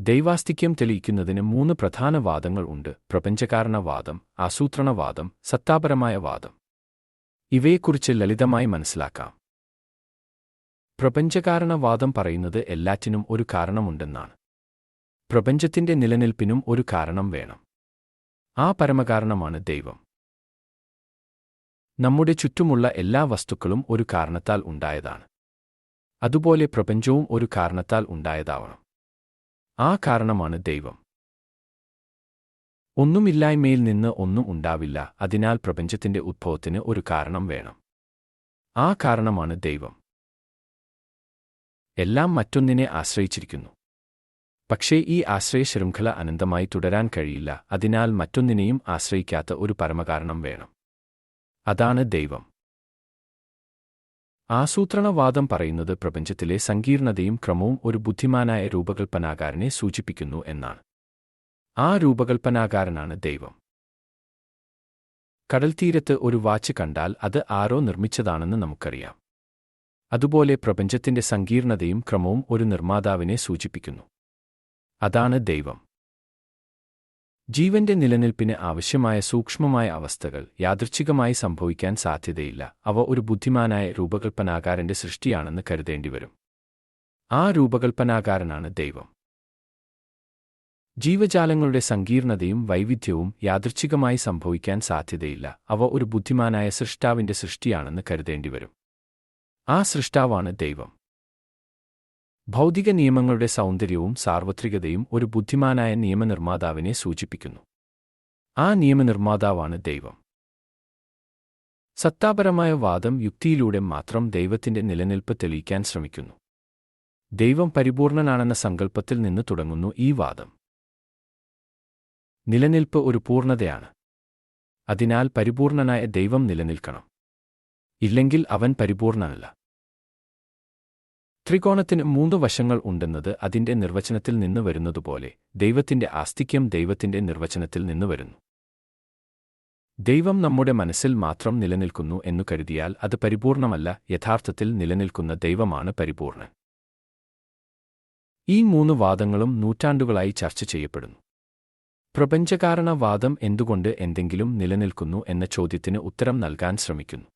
ദൈവാസ്തിക്യം തെളിയിക്കുന്നതിന് മൂന്ന് പ്രധാന വാദങ്ങൾ ഉണ്ട്. പ്രപഞ്ചകാരണവാദം ആസൂത്രണവാദം സത്താപരമായ വാദം. ഇവയെക്കുറിച്ച് ലളിതമായി മനസ്സിലാക്കാം. പ്രപഞ്ചകാരണവാദം പറയുന്നത് എല്ലാറ്റിനും ഒരു കാരണമുണ്ടെന്നാണ്. പ്രപഞ്ചത്തിന്റെ നിലനിൽപ്പിനും ഒരു കാരണം വേണം. ആ പരമകാരണമാണ് ദൈവം. നമ്മുടെ ചുറ്റുമുള്ള എല്ലാ വസ്തുക്കളും ഒരു കാരണത്താൽ ഉണ്ടായതാണ്. അതുപോലെ പ്രപഞ്ചവും ഒരു കാരണത്താൽ ഉണ്ടായതാവണം. ആ കാരണമാണ് ദൈവം. ഒന്നുമില്ലായ്മയിൽ നിന്ന് ഒന്നും ഉണ്ടാവില്ല അതിനാൽ പ്രപഞ്ചത്തിന്റെ ഉദ്ഭവത്തിന് ഒരു കാരണം വേണം. ആ കാരണമാണ് ദൈവം. എല്ലാം മറ്റൊന്നിനെ ആശ്രയിച്ചിരിക്കുന്നു. പക്ഷേ ഈ ആശ്രയ ശൃംഖല അനന്തമായി തുടരാൻ കഴിയില്ല അതിനാൽ മറ്റൊന്നിനെയും ആശ്രയിക്കാത്ത ഒരു പരമകാരണം വേണം. അതാണ് ദൈവം. ആസൂത്രണവാദം പറയുന്നത് പ്രപഞ്ചത്തിലെ സങ്കീർണതയും ക്രമവും ഒരു ബുദ്ധിമാനായ രൂപകൽപ്പനാകാരനെ സൂചിപ്പിക്കുന്നു എന്നാണ്. ആ രൂപകൽപ്പനാകാരനാണ് ദൈവം. കടൽത്തീരത്ത് ഒരു വാച്ച് കണ്ടാൽ അത് ആരോ നിർമ്മിച്ചതാണെന്ന് നമുക്കറിയാം. അതുപോലെ പ്രപഞ്ചത്തിന്റെ സങ്കീർണതയും ക്രമവും ഒരു നിർമ്മാതാവിനെ സൂചിപ്പിക്കുന്നു. അതാണ് ദൈവം. ജീവന്റെ നിലനിൽപ്പിന് ആവശ്യമായ സൂക്ഷ്മമായ അവസ്ഥകൾ യാദൃച്ഛികമായി സംഭവിക്കാൻ സാധ്യതയില്ല. അവ ഒരു ബുദ്ധിമാനായ രൂപകൽപ്പനാകാരന്റെ സൃഷ്ടിയാണെന്ന് കരുതേണ്ടിവരും. ആ രൂപകൽപ്പനാകാരനാണ് ദൈവം. ജീവജാലങ്ങളുടെ സങ്കീർണതയും വൈവിധ്യവും യാദൃച്ഛികമായി സംഭവിക്കാൻ സാധ്യതയില്ല. അവ ഒരു ബുദ്ധിമാനായ സൃഷ്ടാവിന്റെ സൃഷ്ടിയാണെന്ന് കരുതേണ്ടിവരും. ആ സൃഷ്ടാവാണ് ദൈവം. ഭൗതിക നിയമങ്ങളുടെ സൗന്ദര്യവും സാർവത്രികതയും ഒരു ബുദ്ധിമാനായ നിയമനിർമ്മാതാവിനെ സൂചിപ്പിക്കുന്നു. ആ നിയമനിർമ്മാതാവാണ് ദൈവം. സത്താപരമായ വാദം യുക്തിയിലൂടെ മാത്രം ദൈവത്തിന്റെ നിലനിൽപ്പ് തെളിയിക്കാൻ ശ്രമിക്കുന്നു. ദൈവം പരിപൂർണനാണെന്ന സങ്കല്പത്തിൽ നിന്ന് തുടങ്ങുന്നു ഈ വാദം. നിലനിൽപ്പ് ഒരു പൂർണതയാണ് അതിനാൽ പരിപൂർണനായ ദൈവം നിലനിൽക്കണം. ഇല്ലെങ്കിൽ അവൻ പരിപൂർണനല്ല. ത്രികോണത്തിന് മൂന്ന് വശങ്ങൾ ഉണ്ടെന്നത് അതിന്റെ നിർവചനത്തിൽ നിന്ന് വരുന്നതുപോലെ ദൈവത്തിന്റെ ആസ്തിക്യം ദൈവത്തിന്റെ നിർവചനത്തിൽ നിന്ന് വരുന്നു. ദൈവം നമ്മുടെ മനസ്സിൽ മാത്രം നിലനിൽക്കുന്നു എന്നു കരുതിയാൽ അത് പരിപൂർണമല്ല യഥാർത്ഥത്തിൽ നിലനിൽക്കുന്ന ദൈവമാണ് പരിപൂർണൻ. ഈ മൂന്ന് വാദങ്ങളും നൂറ്റാണ്ടുകളായി ചർച്ച ചെയ്യപ്പെടുന്നു. പ്രപഞ്ചകാരണവാദം എന്തുകൊണ്ട് എന്തെങ്കിലും നിലനിൽക്കുന്നു എന്ന ചോദ്യത്തിന് ഉത്തരം നൽകാൻ ശ്രമിക്കുന്നു.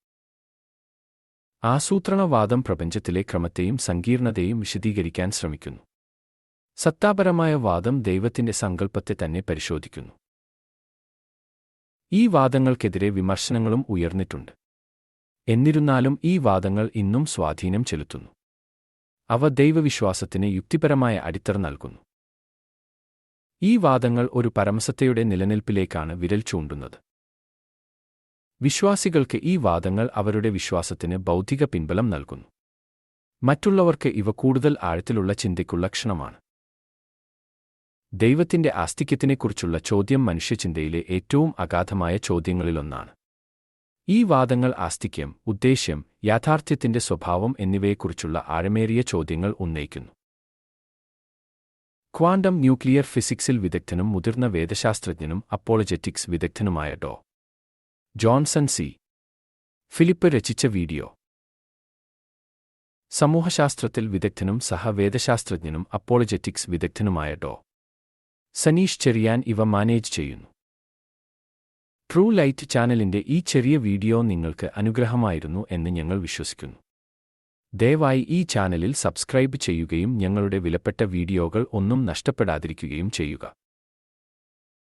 ആസൂത്രണവാദം പ്രപഞ്ചത്തിലെ ക്രമത്തെയും സങ്കീർണതയും വിശദീകരിക്കാൻ ശ്രമിക്കുന്നു. സത്താപരമായ വാദം ദൈവത്തിന്റെ സങ്കല്പത്തെ തന്നെ പരിശോധിക്കുന്നു. ഈ വാദങ്ങൾക്കെതിരെ വിമർശനങ്ങളും ഉയർന്നിട്ടുണ്ട്. എന്നിരുന്നാലും ഈ വാദങ്ങൾ ഇന്നും സ്വാധീനം ചെലുത്തുന്നു. അവ ദൈവവിശ്വാസത്തിന് യുക്തിപരമായ അടിത്തറ നൽകുന്നു. ഈ വാദങ്ങൾ ഒരു പരമസത്തയുടെ നിലനിൽപ്പിലേക്കാണ് വിരൽ ചൂണ്ടുന്നത്. വിശ്വാസികൾക്ക് ഈ വാദങ്ങൾ അവരുടെ വിശ്വാസത്തിന് ബൗദ്ധിക പിൻബലം നൽകുന്നു. മറ്റുള്ളവർക്ക് ഇവ കൂടുതൽ ആഴത്തിലുള്ള ചിന്തയ്ക്കുള്ള ക്ഷണമാണ്. ദൈവത്തിന്റെ ആസ്തിക്യത്തിനെക്കുറിച്ചുള്ള ചോദ്യം മനുഷ്യചിന്തയിലെ ഏറ്റവും അഗാധമായ ചോദ്യങ്ങളിലൊന്നാണ്. ഈ വാദങ്ങൾ ആസ്തിക്യം ഉദ്ദേശ്യം യാഥാർത്ഥ്യത്തിന്റെ സ്വഭാവം എന്നിവയെക്കുറിച്ചുള്ള ആഴമേറിയ ചോദ്യങ്ങൾ ഉന്നയിക്കുന്നു. ക്വാണ്ടം ന്യൂക്ലിയർ ഫിസിക്സിൽ വിദഗ്ധനും മുതിർന്ന വേദശാസ്ത്രജ്ഞനും അപ്പോളജറ്റിക്സ് വിദഗ്ധനുമായ ഡോ. Johnson C. ഫിലിപ്പ് രചിച്ച വീഡിയോ. സമൂഹശാസ്ത്രത്തിൽ വിദഗ്ധനും സഹവേദശാസ്ത്രജ്ഞനും അപ്പോളജറ്റിക്സ് വിദഗ്ധനുമായ ഡോ. സനീഷ് ചെറിയാൻ ഇവ മാനേജ് ചെയ്യുന്നു. ട്രൂ ലൈറ്റ് ചാനലിന്റെ ഈ ചെറിയ വീഡിയോ നിങ്ങൾക്ക് അനുഗ്രഹമായിരുന്നു എന്ന് ഞങ്ങൾ വിശ്വസിക്കുന്നു. ദയവായി ഈ ചാനലിൽ സബ്സ്ക്രൈബ് ചെയ്യുകയും ഞങ്ങളുടെ വിലപ്പെട്ട വീഡിയോകൾ ഒന്നും നഷ്ടപ്പെടാതിരിക്കുകയും ചെയ്യുക.